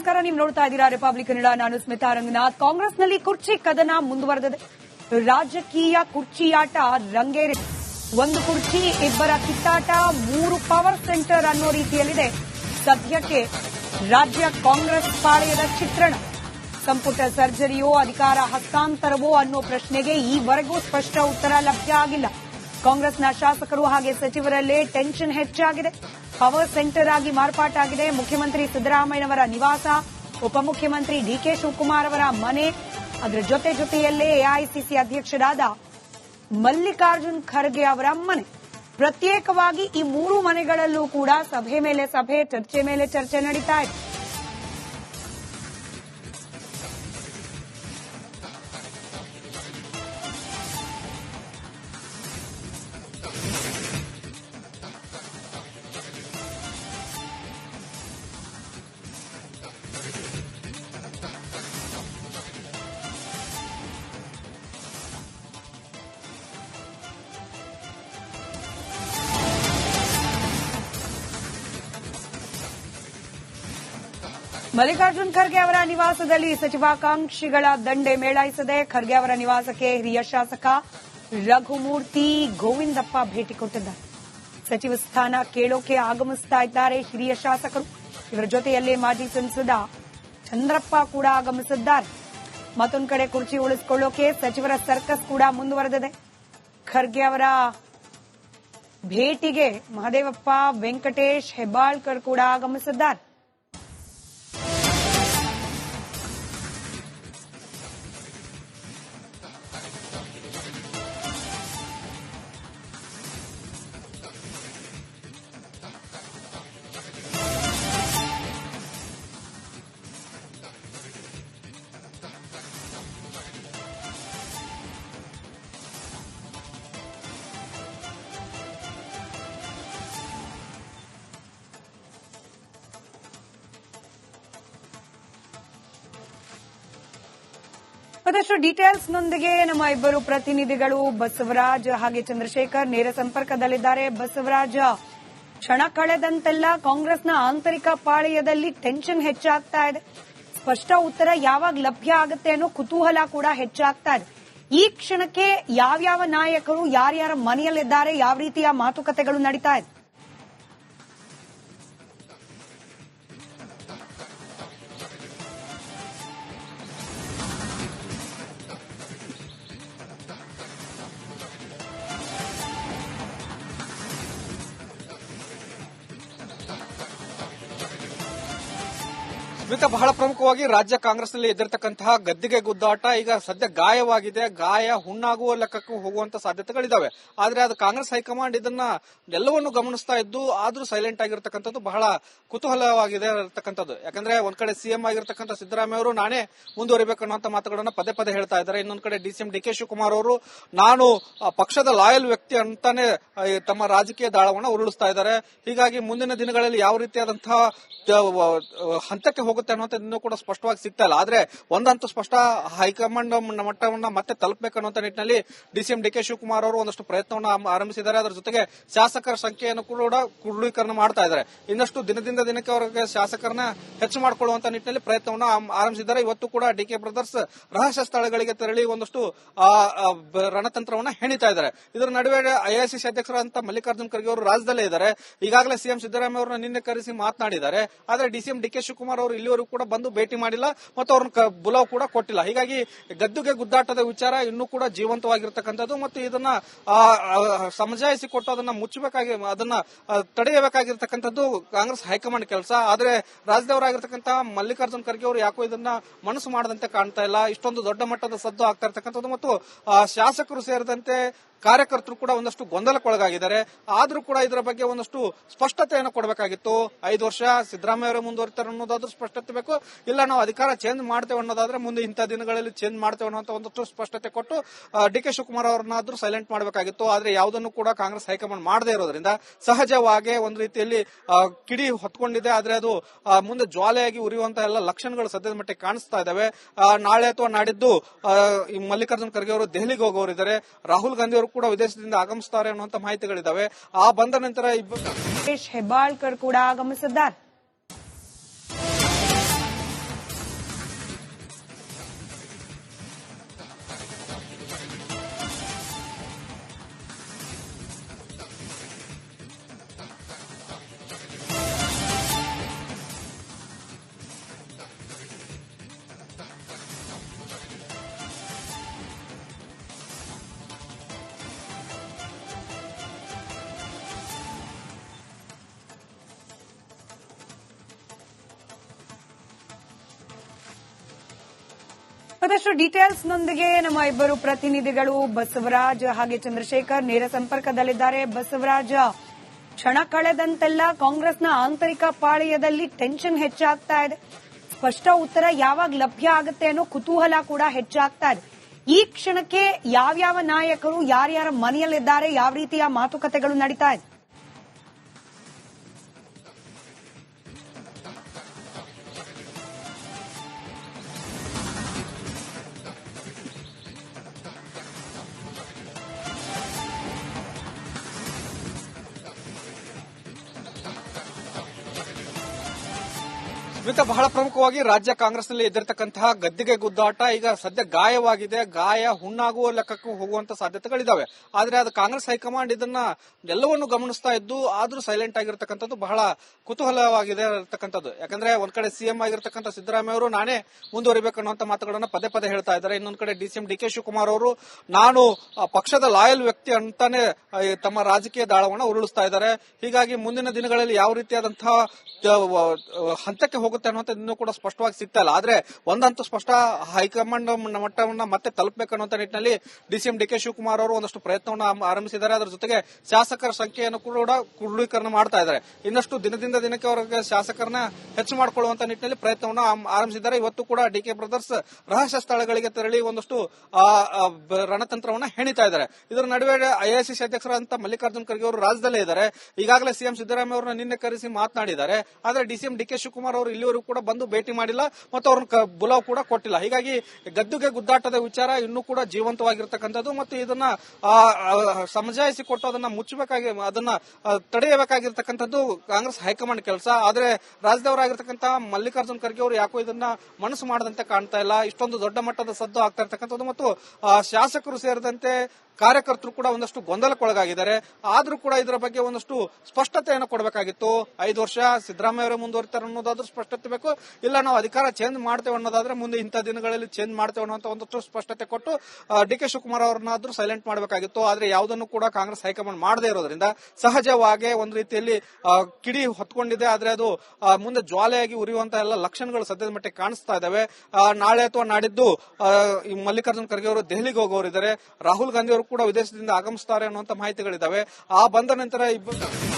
ನಮಸ್ಕಾರ, ನೀವು ನೋಡ್ತಾ ಇದ್ದೀರಾ ರಿಪಬ್ಲಿಕ್ ಕನ್ನಡ ನಾನು ಸ್ಮಿತಾ ರಂಗನಾಥ್. ಕಾಂಗ್ರೆಸ್ನಲ್ಲಿ ಕುರ್ಚಿ ಕದನ ಮುಂದುವರೆದಿದೆ. ರಾಜಕೀಯ ಕುರ್ಚಿಯಾಟ ರಂಗೇರಿ. ಒಂದು ಕುರ್ಚಿ, ಇಬ್ಬರ ಕಿತ್ತಾಟ, ಮೂರು ಪವರ್ ಸೆಂಟರ್ ಅನ್ನೋ ರೀತಿಯಲ್ಲಿದೆ ಸದ್ಯಕ್ಕೆ ರಾಜ್ಯ ಕಾಂಗ್ರೆಸ್ ಪಾಳೆಯದ ಚಿತ್ರಣ. ಸಂಪುಟ ಸರ್ಜರಿಯೋ, ಅಧಿಕಾರ ಹಸ್ತಾಂತರವೋ ಅನ್ನೋ ಪ್ರಶ್ನೆಗೆ ಈವರೆಗೂ ಸ್ಪಷ್ಟ ಉತ್ತರ ಲಭ್ಯ ಆಗಿಲ್ಲ. ಕಾಂಗ್ರೆಸ್ನ ಶಾಸಕರು ಹಾಗೆ ಸಚಿವರಲ್ಲೇ ಟೆನ್ಷನ್ ಹೆಚ್ಚಾಗಿದೆ. ಪವರ್ ಸೆಂಟರ್ ಆಗಿ ಮಾರ್ಪಾಟಾಗಿದೆ. ಮುಖ್ಯಮಂತ್ರಿ ಸಿದ್ದರಾಮಯ್ಯನವರ ನಿವಾಸ, ಉಪಮುಖ್ಯಮಂತ್ರಿ ಡಿಕೆ ಶಿವಕುಮಾರ್ ಅವರ ಮನೆ. ಅದರ ಜೊತೆ ಜೊತೆಯಲ್ಲೇ ಎಐಸಿಸಿ ಅಧ್ಯಕ್ಷರಾದ ಮಲ್ಲಿಕಾರ್ಜುನ್ ಖರ್ಗೆ ಅವರ ಮನೆ. ಪ್ರತ್ಯೇಕವಾಗಿ ಈ ಮೂರು ಮನೆಗಳಲ್ಲೂ ಕೂಡ ಸಭೆ ಮೇಲೆ, ಸಭೆ, ಚರ್ಚೆ ಮೇಲೆ ಚರ್ಚೆ ನಡೀತಾ ಇದೆ. ಮಲ್ಲಿಕಾರ್ಜುನ್ ಖರ್ಗೆ ಅವರ ನಿವಾಸದಲ್ಲಿ ಸಚಿವಾಕಾಂಕ್ಷಿಗಳ ದಂಡೆ ಮೇಳೈಸದೆ ಖರ್ಗೆ ಅವರ ನಿವಾಸಕ್ಕೆ ಹಿರಿಯ ಶಾಸಕ ರಘುಮೂರ್ತಿ ಗೋವಿಂದಪ್ಪ ಭೇಟಿ ಕೊಟ್ಟಿದ್ದಾರೆ. ಸಚಿವ ಸ್ಥಾನ ಕೇಳೋಕೆ ಆಗಮಿಸ್ತಾ ಇದ್ದಾರೆ ಹಿರಿಯ ಶಾಸಕರು. ಇವರ ಜೊತೆಯಲ್ಲೇ ಮಾಜಿ ಸಂಸದ ಚಂದ್ರಪ್ಪ ಕೂಡ ಆಗಮಿಸಿದ್ದಾರೆ. ಮತ್ತೊಂದು ಕಡೆ ಕುರ್ಚಿ ಉಳಿಸಿಕೊಳ್ಳೋಕೆ ಸಚಿವರ ಸರ್ಕಸ್ ಕೂಡ ಮುಂದುವರೆದಿದೆ. ಖರ್ಗೆ ಅವರ ಭೇಟಿಗೆ ಮಹದೇವಪ್ಪ, ವೆಂಕಟೇಶ್, ಹೆಬ್ಬಾಳ್ಕರ್ ಕೂಡ ಆಗಮಿಸಿದ್ದಾರೆ. ಮತ್ತಷ್ಟು ಡೀಟೇಲ್ಸ್ ನೊಂದಿಗೆ ನಮ್ಮ ಇಬ್ಬರು ಪ್ರತಿನಿಧಿಗಳು ಬಸವರಾಜ್ ಹಾಗೆ ಚಂದ್ರಶೇಖರ್ ನೇರ ಸಂಪರ್ಕದಲ್ಲಿದ್ದಾರೆ. ಬಸವರಾಜ್, ಕ್ಷಣ ಕಳೆದಂತೆಲ್ಲ ಕಾಂಗ್ರೆಸ್ನ ಆಂತರಿಕ ಪಾಳಯದಲ್ಲಿ ಟೆನ್ಷನ್ ಹೆಚ್ಚಾಗ್ತಾ ಇದೆ. ಸ್ಪಷ್ಟ ಉತ್ತರ ಯಾವಾಗ ಲಭ್ಯ ಆಗುತ್ತೆ ಅನ್ನೋ ಕುತೂಹಲ ಕೂಡ ಹೆಚ್ಚಾಗ್ತಾ ಇದೆ. ಈ ಕ್ಷಣಕ್ಕೆ ಯಾವ್ಯಾವ ನಾಯಕರು, ಯಾರ್ಯಾರ ಮನೆಯಲ್ಲಿದ್ದಾರೆ, ಯಾವ ರೀತಿಯ ಮಾತುಕತೆಗಳು ನಡೀತಾ ಇದೆ? ಸ್ಮಿತಾ ಬಹಳ ಪ್ರಮುಖವಾಗಿ ರಾಜ್ಯ ಕಾಂಗ್ರೆಸ್ನಲ್ಲಿ ಎದ್ದಿರ್ತಕ್ಕಂತಹ ಗದ್ದಿಗೆ ಗುದ್ದಾಟ ಈಗ ಸದ್ಯ ಗಾಯವಾಗಿದೆ. ಗಾಯ, ಹುಣ್ಣಾಗುವ ಲೆಕ್ಕಕ್ಕೂ ಹೋಗುವಂತ ಸಾಧ್ಯತೆಗಳಿದಾವೆ. ಆದ್ರೆ ಅದು ಕಾಂಗ್ರೆಸ್ ಹೈಕಮಾಂಡ್ ಇದನ್ನ ಎಲ್ಲವನ್ನು ಗಮನಿಸ್ತಾ ಇದ್ದು ಆದ್ರೂ ಸೈಲೆಂಟ್ ಆಗಿರ್ತಕ್ಕಂಥದ್ದು ಬಹಳ ಕುತೂಹಲವಾಗಿದೆ ಇರತಕ್ಕಂಥದ್ದು ಯಾಕಂದ್ರೆ ಒಂದ್ ಕಡೆ ಸಿಎಂ ಆಗಿರ್ತಕ್ಕಂಥ ಸಿದ್ದರಾಮಯ್ಯ ಅವರು ನಾನೇ ಮುಂದುವರಿಬೇಕು ಅನ್ನುವಂತ ಮಾತುಗಳನ್ನ ಪದೇ ಪದೇ ಹೇಳ್ತಾ ಇದ್ದಾರೆ. ಇನ್ನೊಂದ್ ಕಡೆ ಡಿಸಿಎಂ ಡಿ ಕೆ ಶಿವಕುಮಾರ್ ಅವರು ನಾನು ಪಕ್ಷದ ಲಾಯಲ್ ವ್ಯಕ್ತಿ ಅಂತಾನೆ ತಮ್ಮ ರಾಜಕೀಯ ದಾಳವನ್ನ ಉರುಳಿಸ್ತಾ ಇದ್ದಾರೆ. ಹೀಗಾಗಿ ಮುಂದಿನ ದಿನಗಳಲ್ಲಿ ಯಾವ ರೀತಿಯಾದಂತಹ ಹಂತಕ್ಕೆ ಹೋಗುತ್ತೆ ಅನ್ನುವಂಥದ್ದು ಇನ್ನೂ ಕೂಡ ಸ್ಪಷ್ಟವಾಗಿ ಸಿಗ್ತಾ ಇಲ್ಲ. ಆದ್ರೆ ಒಂದಂತ ಸ್ಪಷ್ಟ ಹೈಕಮಾಂಡ್ ಮಟ್ಟವನ್ನ ಮತ್ತೆ ತಲುಪಬೇಕು ಅನ್ನುವಂತ ನಿಟ್ಟಿನಲ್ಲಿ ಡಿಸಿಎಂ ಡಿ ಕೆ ಶಿವಕುಮಾರ್ ಅವರು ಒಂದಷ್ಟು ಪ್ರಯತ್ನವನ್ನ ಆರಂಭಿಸಿದ್ದಾರೆ. ಅದರ ಜೊತೆಗೆ ಶಾಸಕರ ಸಂಖ್ಯೆಯನ್ನು ಕೂಡ ಕುರುಳೀಕರಣ ಮಾಡ್ತಾ ಇದ್ದಾರೆ. ಇನ್ನಷ್ಟು ದಿನದಿಂದ ದಿನಕ್ಕೆ ಅವರಿಗೆ ಶಾಸಕರನ್ನ ಹೆಚ್ಚು ಮಾಡಿಕೊಳ್ಳುವಂತ ನಿಟ್ಟಿನಲ್ಲಿ ಪ್ರಯತ್ನವನ್ನ ಆರಂಭಿಸಿದ್ದಾರೆ. ಇವತ್ತು ಕೂಡ ಡಿ ಕೆ ಬ್ರದರ್ಸ್ ರಹಸ್ಯ ಸ್ಥಳಗಳಿಗೆ ತೆರಳಿ ಒಂದಷ್ಟು ರಣತಂತ್ರವನ್ನ ಹೆಣಿತಾ ಇದ್ದಾರೆ. ಇದರ ನಡುವೆ ಐಐಸಿಸಿ ಅಧ್ಯಕ್ಷರಾದಂತ ಮಲ್ಲಿಕಾರ್ಜುನ್ ಖರ್ಗೆ ಅವರು ರಾಜ್ಯದಲ್ಲೇ ಇದ್ದಾರೆ. ಈಗಾಗಲೇ ಸಿಎಂ ಸಿದ್ದರಾಮಯ್ಯ ಅವರನ್ನ ನಿನ್ನೆ ಕರೆಸಿ ಮಾತನಾಡಿದ್ದಾರೆ. ಆದರೆ ಡಿಸಿಎಂ ಡಿ ಕೆ ಶಿವಕುಮಾರ್ ಅವರು ಇಲ್ಲಿವರೆಗೂ ಕೂಡ ಬಂದು ಭೇಟಿ ಮಾಡಿಲ್ಲ ಮತ್ತು ಅವ್ರನ್ನ ಬುಲಾವ್ ಕೂಡ ಕೊಟ್ಟಿಲ್ಲ. ಹೀಗಾಗಿ ಗದ್ದುಗೆ ಗುದ್ದಾಟದ ವಿಚಾರ ಇನ್ನೂ ಕೂಡ ಜೀವಂತವಾಗಿರ್ತಕ್ಕಂಥದ್ದು ಮತ್ತು ಇದನ್ನ ಆ, ಆ, ಸಮಜಾಯಿಸಿ ಕೊಟ್ಟು ಅದನ್ನ ಮುಚ್ಚಬೇಕಾಗಿ ಅದನ್ನ ತಡೆಯಬೇಕಾಗಿರ್ತಕ್ಕಂಥದ್ದು ಕಾಂಗ್ರೆಸ್ ಹೈಕಮಾಂಡ್ ಕೆಲಸ. ಆದ್ರೆ ರಾಜ್ಯದವರಾಗಿರ್ತಕ್ಕಂತಹ ಮಲ್ಲಿಕಾರ್ಜುನ್ ಖರ್ಗೆ ಅವರು ಯಾಕೋ ಇದನ್ನ ಮನಸ್ಸು ಮಾಡದಂತೆ ಕಾಣ್ತಾ ಇಲ್ಲ. ಇಷ್ಟೊಂದು ದೊಡ್ಡ ಮಟ್ಟದ ಸದ್ದು ಆಗ್ತಾ ಇರ್ತಕ್ಕಂಥದ್ದು ಮತ್ತು ಶಾಸಕರು ಸೇರಿದಂತೆ ಕಾರ್ಯಕರ್ತರು ಕೂಡ ಒಂದಷ್ಟು ಗೊಂದಲಕ್ಕೊಳಗಾಗಿದ್ದಾರೆ. ಆದರೂ ಕೂಡ ಇದರ ಬಗ್ಗೆ ಒಂದಷ್ಟು ಸ್ಪಷ್ಟತೆಯನ್ನು ಕೊಡಬೇಕಾಗಿತ್ತು. ಐದು ವರ್ಷ, ಸಿದ್ದರಾಮಯ್ಯ ಅವರು ಮುಂದುವರಿತಾರೆ ಅನ್ನೋದಾದ್ರೂ ಸ್ಪಷ್ಟತೆ ಬೇಕು. ಇಲ್ಲ, ನಾವು ಅಧಿಕಾರ ಚೇಂಜ್ ಮಾಡ್ತೇವೆ ಅನ್ನೋದಾದ್ರೆ ಮುಂದೆ ಇಂಥ ದಿನಗಳಲ್ಲಿ ಚೇಂಜ್ ಮಾಡ್ತೇವೆ ಅನ್ನೋ ಒಂದಷ್ಟು ಸ್ಪಷ್ಟತೆ ಕೊಟ್ಟು ಡಿ ಕೆ ಶಿವಕುಮಾರ್ ಅವರನ್ನಾದ್ರೂ ಸೈಲೆಂಟ್ ಮಾಡಬೇಕಾಗಿತ್ತು. ಆದ್ರೆ ಯಾವುದನ್ನು ಕೂಡ ಕಾಂಗ್ರೆಸ್ ಹೈಕಮಾಂಡ್ ಮಾಡದೇ ಇರೋದ್ರಿಂದ ಸಹಜವಾಗಿ ಒಂದು ರೀತಿಯಲ್ಲಿ ಕಿಡಿ ಹೊತ್ಕೊಂಡಿದೆ. ಆದ್ರೆ ಅದು ಮುಂದೆ ಜ್ವಾಲೆಯಾಗಿ ಉರಿಯುವಂತ ಎಲ್ಲ ಲಕ್ಷಣಗಳು ಸದ್ಯದ ಮಟ್ಟಿಗೆ ಕಾಣಿಸ್ತಾ ಇದಾವೆ ನಾಳೆ ಅಥವಾ ನಾಡಿದ್ದು ಮಲ್ಲಿಕಾರ್ಜುನ್ ಖರ್ಗೆ ಅವರು ದೆಹಲಿಗೆ ಹೋಗೋರಿದ್ದಾರೆ ರಾಹುಲ್ ಗಾಂಧಿ ಅವರು ಕೂಡ ವಿದೇಶದಿಂದ ಆಗಮಿಸುತ್ತಾರೆ ಅನ್ನುವಂತ ಮಾಹಿತಿಗಳಿದಾವೆ. ಆ ಬಂದ ನಂತರ ಇಬ್ಬರು ಹೆಬಾಳ್ಕರ್ ಕೂಡ ಆಗಮಿಸಿದ್ದಾರೆ. ಮತ್ತಷ್ಟು ಡೀಟೇಲ್ಸ್ ನೊಂದಿಗೆ ನಮ್ಮ ಇಬ್ಬರು ಪ್ರತಿನಿಧಿಗಳು ಬಸವರಾಜ್ ಹಾಗೆ ಚಂದ್ರಶೇಖರ್ ನೇರ ಸಂಪರ್ಕದಲ್ಲಿದ್ದಾರೆ. ಬಸವರಾಜ್, ಕ್ಷಣ ಕಳೆದಂತೆಲ್ಲ ಕಾಂಗ್ರೆಸ್ನ ಆಂತರಿಕ ಪಾಳಯದಲ್ಲಿ ಟೆನ್ಷನ್ ಹೆಚ್ಚಾಗ್ತಾ ಇದೆ. ಸ್ಪಷ್ಟ ಉತ್ತರ ಯಾವಾಗ ಲಭ್ಯ ಆಗುತ್ತೆ ಅನ್ನೋ ಕುತೂಹಲ ಕೂಡ ಹೆಚ್ಚಾಗ್ತಾ ಇದೆ. ಈ ಕ್ಷಣಕ್ಕೆ ಯಾವ್ಯಾವ ನಾಯಕರು, ಯಾರ್ಯಾರ ಮನೆಯಲ್ಲಿದ್ದಾರೆ, ಯಾವ ರೀತಿಯ ಮಾತುಕತೆಗಳು ನಡೀತಾ ಇದೆ? ಸ್ಮಿತಾ ಬಹಳ ಪ್ರಮುಖವಾಗಿ ರಾಜ್ಯ ಕಾಂಗ್ರೆಸ್ನಲ್ಲಿ ಎದ್ದಿರ್ತಕ್ಕಂತಹ ಗದ್ದಿಗೆ ಗುದ್ದಾಟ ಈಗ ಸದ್ಯ ಗಾಯವಾಗಿದೆ. ಗಾಯ, ಹುಣ್ಣಾಗುವ ಲೆಕ್ಕಕ್ಕೂ ಹೋಗುವಂತ ಸಾಧ್ಯತೆಗಳಿದಾವೆ. ಆದ್ರೆ ಅದು ಕಾಂಗ್ರೆಸ್ ಹೈಕಮಾಂಡ್ ಇದನ್ನ ಎಲ್ಲವನ್ನು ಗಮನಿಸ್ತಾ ಇದ್ದು ಆದ್ರೂ ಸೈಲೆಂಟ್ ಆಗಿರ್ತಕ್ಕಂಥದ್ದು ಬಹಳ ಕುತೂಹಲವಾಗಿದೆ ಇರತಕ್ಕಂಥದ್ದು ಯಾಕಂದ್ರೆ ಒಂದ್ ಕಡೆ ಸಿಎಂ ಆಗಿರ್ತಕ್ಕಂಥ ಸಿದ್ದರಾಮಯ್ಯ ಅವರು, ನಾನೇ ಮುಂದುವರಿಬೇಕು ಅನ್ನುವಂತ ಮಾತುಗಳನ್ನ ಪದೇ ಪದೇ ಹೇಳ್ತಾ ಇದ್ದಾರೆ. ಇನ್ನೊಂದ್ ಕಡೆ ಡಿಸಿಎಂ ಡಿ ಕೆ ಶಿವಕುಮಾರ್ ಅವರು, ನಾನು ಪಕ್ಷದ ಲಾಯಲ್ ವ್ಯಕ್ತಿ ಅಂತಾನೆ ತಮ್ಮ ರಾಜಕೀಯ ದಾಳವನ್ನ ಉರುಳಿಸ್ತಾ ಇದ್ದಾರೆ. ಹೀಗಾಗಿ ಮುಂದಿನ ದಿನಗಳಲ್ಲಿ ಯಾವ ರೀತಿಯಾದಂತಹ ಹಂತಕ್ಕೆ ಹೋಗುತ್ತೆ ಅನ್ನುವಂಥ ಇನ್ನೂ ಕೂಡ ಸ್ಪಷ್ಟವಾಗಿ ಸಿಗ್ತಾ ಇಲ್ಲ ಆದ್ರೆ ಒಂದಂತೂ ಸ್ಪಷ್ಟ ಹೈಕಮಾಂಡ್ ಮಟ್ಟವನ್ನ ಮತ್ತೆ ತಲುಪಬೇಕು ಅನ್ನುವಂಥ ನಿಟ್ಟಿನಲ್ಲಿ ಡಿಸಿಎಂ ಡಿ ಕೆ ಶಿವಕುಮಾರ್ ಅವರು ಒಂದಷ್ಟು ಪ್ರಯತ್ನವನ್ನು ಆರಂಭಿಸಿದ್ದಾರೆ. ಅದರ ಜೊತೆಗೆ ಶಾಸಕರ ಸಂಖ್ಯೆಯನ್ನು ಕೂಡ ಕ್ರೋಢೀಕರಣ ಮಾಡ್ತಾ ಇದ್ದಾರೆ. ಇನ್ನಷ್ಟು ದಿನದಿಂದ ದಿನಕ್ಕೆ ಅವರಿಗೆ ಶಾಸಕರನ್ನ ಹೆಚ್ಚು ಮಾಡಿಕೊಳ್ಳುವಂತ ನಿಟ್ಟಿನಲ್ಲಿ ಪ್ರಯತ್ನವನ್ನು ಆರಂಭಿಸಿದ್ದಾರೆ. ಇವತ್ತು ಕೂಡ ಡಿ ಕೆ ಬ್ರದರ್ಸ್ ರಹಸ್ಯ ಸ್ಥಳಗಳಿಗೆ ತೆರಳಿ ಒಂದಷ್ಟು ರಣತಂತ್ರವನ್ನ ಹೆಣಿತಾ ಇದ್ದಾರೆ. ಇದರ ನಡುವೆ ಐಎಸಿಸಿ ಅಧ್ಯಕ್ಷರಾದಂತಹ ಮಲ್ಲಿಕಾರ್ಜುನ್ ಖರ್ಗೆ ಅವರು ರಾಜ್ಯದಲ್ಲೇ ಇದ್ದಾರೆ. ಈಗಾಗಲೇ ಸಿಎಂ ಸಿದ್ದರಾಮಯ್ಯ ಅವರನ್ನ ನಿನ್ನೆ ಕರೆಸಿ ಮಾತನಾಡಿದ್ದಾರೆ. ಆದರೆ ಡಿಸಿಎಂ ಡಿ ಕೆ ಶಿವಕುಮಾರ್ ಅವರು ಇಲ್ಲಿವರೆಗೂ ಕೂಡ ಬಂದು ಭೇಟಿ ಮಾಡಿಲ್ಲ ಮತ್ತು ಅವ್ರನ್ನ ಬುಲಾವ್ ಕೂಡ ಕೊಟ್ಟಿಲ್ಲ. ಹೀಗಾಗಿ ಗದ್ದುಗೆ ಗುದ್ದಾಟದ ವಿಚಾರ ಇನ್ನೂ ಕೂಡ ಜೀವಂತವಾಗಿರ್ತಕ್ಕಂಥದ್ದು ಮತ್ತು ಇದನ್ನ ಸಮಜಾಯಿಸಿ ಕೊಟ್ಟು ಅದನ್ನ ಮುಚ್ಚಬೇಕಾಗಿ, ಅದನ್ನ ತಡೆಯಬೇಕಾಗಿರ್ತಕ್ಕಂಥದ್ದು ಕಾಂಗ್ರೆಸ್ ಹೈಕಮಾಂಡ್ ಕೆಲಸ. ಆದ್ರೆ ರಾಜ್ಯದವರಾಗಿರ್ತಕ್ಕಂತಹ ಮಲ್ಲಿಕಾರ್ಜುನ್ ಖರ್ಗೆ ಅವರು ಯಾಕೋ ಇದನ್ನ ಮನಸ್ಸು ಮಾಡದಂತೆ ಕಾಣ್ತಾ ಇಲ್ಲ. ಇಷ್ಟೊಂದು ದೊಡ್ಡ ಮಟ್ಟದ ಸದ್ದು ಆಗ್ತಾ ಇರ್ತಕ್ಕಂಥದ್ದು ಮತ್ತು ಶಾಸಕರು ಸೇರಿದಂತೆ ಕಾರ್ಯಕರ್ತರು ಕೂಡ ಒಂದಷ್ಟು ಗೊಂದಲಕ್ಕೊಳಗಾಗಿದ್ದಾರೆ. ಆದ್ರೂ ಕೂಡ ಇದರ ಬಗ್ಗೆ ಒಂದಷ್ಟು ಸ್ಪಷ್ಟತೆಯನ್ನು ಕೊಡಬೇಕಾಗಿತ್ತು. ಐದು ವರ್ಷ ಸಿದ್ದರಾಮಯ್ಯ ಅವರೇ ಮುಂದುವರಿತಾರೆ ಅನ್ನೋದಾದ್ರೂ ಸ್ಪಷ್ಟತೆ ಬೇಕು. ಇಲ್ಲ, ನಾವು ಅಧಿಕಾರ ಚೇಂಜ್ ಮಾಡ್ತೇವೆ ಅನ್ನೋದಾದ್ರೆ ಮುಂದೆ ಇಂಥ ದಿನಗಳಲ್ಲಿ ಚೇಂಜ್ ಮಾಡ್ತೇವೆ ಅನ್ನೋ ಒಂದಷ್ಟು ಸ್ಪಷ್ಟತೆ ಕೊಟ್ಟು ಡಿ ಕೆ ಶಿವಕುಮಾರ್ ಅವರನ್ನಾದ್ರೂ ಸೈಲೆಂಟ್ ಮಾಡಬೇಕಾಗಿತ್ತು. ಆದ್ರೆ ಯಾವುದನ್ನು ಕೂಡ ಕಾಂಗ್ರೆಸ್ ಹೈಕಮಾಂಡ್ ಮಾಡದೇ ಇರೋದ್ರಿಂದ ಸಹಜವಾಗಿ ಒಂದು ರೀತಿಯಲ್ಲಿ ಕಿಡಿ ಹೊತ್ಕೊಂಡಿದೆ. ಆದ್ರೆ ಅದು ಮುಂದೆ ಜ್ವಾಲೆಯಾಗಿ ಉರಿಯುವಂತಹ ಎಲ್ಲ ಲಕ್ಷಣಗಳು ಸದ್ಯದ ಮಟ್ಟಿಗೆ ಕಾಣಿಸ್ತಾ ಇದಾವೆ. ನಾಳೆ ಅಥವಾ ನಾಡಿದ್ದು ಮಲ್ಲಿಕಾರ್ಜುನ್ ಖರ್ಗೆ ಅವರು ದೆಹಲಿಗೆ ಹೋಗೋರಿದ್ದಾರೆ. ರಾಹುಲ್ ಗಾಂಧಿ ಅವರು ಕೂಡ ವಿದೇಶದಿಂದ ಆಗಮಿಸ್ತಾರೆ ಅನ್ನುವಂತ ಮಾಹಿತಿಗಳಿದಾವೆ. ಆ ಬಂದ ನಂತರ ಇಬ್ಬರು